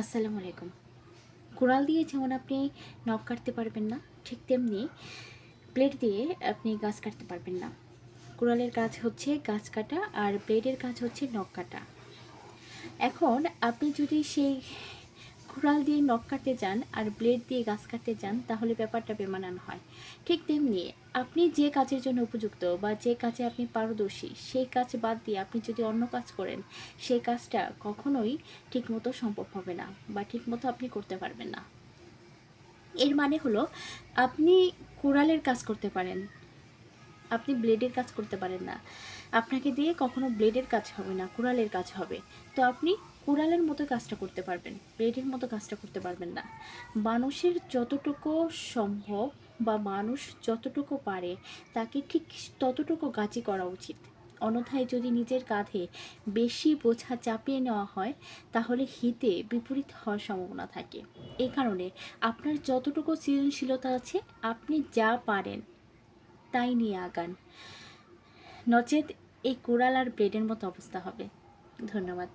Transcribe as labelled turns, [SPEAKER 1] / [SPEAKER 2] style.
[SPEAKER 1] আসসালামু আলাইকুম। কুড়াল দিয়ে যেমন আপনি নখ কাটতে পারবেন না, ঠিক তেমনি প্লেট দিয়ে আপনি গাছ কাটতে পারবেন না। কুড়ালের কাজ হচ্ছে গাছ কাটা আর ব্লেডের কাজ হচ্ছে নখ কাটা। এখন আপনি যদি সেই কুড়াল দিয়ে নখ কাটতে যান আর ব্লেড দিয়ে গাছ কাটতে যান, তাহলে ব্যাপারটা বেমানান হয়। ঠিক তেমনি আপনি যে কাজের জন্য উপযুক্ত বা যে কাজে আপনি পারদর্শী, সেই কাজ বাদ দিয়ে আপনি যদি অন্য কাজ করেন, সেই কাজটা কখনোই ঠিকমতো সম্ভব হবে না বা ঠিকমতো আপনি করতে পারবেন না। এর মানে হলো, আপনি কুড়ালের কাজ করতে পারেন আপনি ব্লেডের কাজ করতে পারেন না। আপনাকে দিয়ে কখনো ব্লেডের কাজ হবে না, কুড়ালের কাজ হবে। তো আপনি কুড়ালের মতো কাজটা করতে পারবেন ব্লেডের মতো কাজটা করতে পারবেন না। মানুষের যতটুকু সম্ভব বা মানুষ যতটুকু পারে, তাকে ঠিক ততটুকু কাজই করা উচিত। অন্যথায় যদি নিজের কাঁধে বেশি বোঝা চাপিয়ে নেওয়া হয়, তাহলে হিতে বিপরীত হওয়ার সম্ভাবনা থাকে। এই কারণে আপনার যতটুকু সৃজনশীলতা আছে, আপনি যা পারেন তাই নিয়ে আগান। নচেত এই কোরাল আর ব্লেডের মতো অবস্থা হবে। ধন্যবাদ।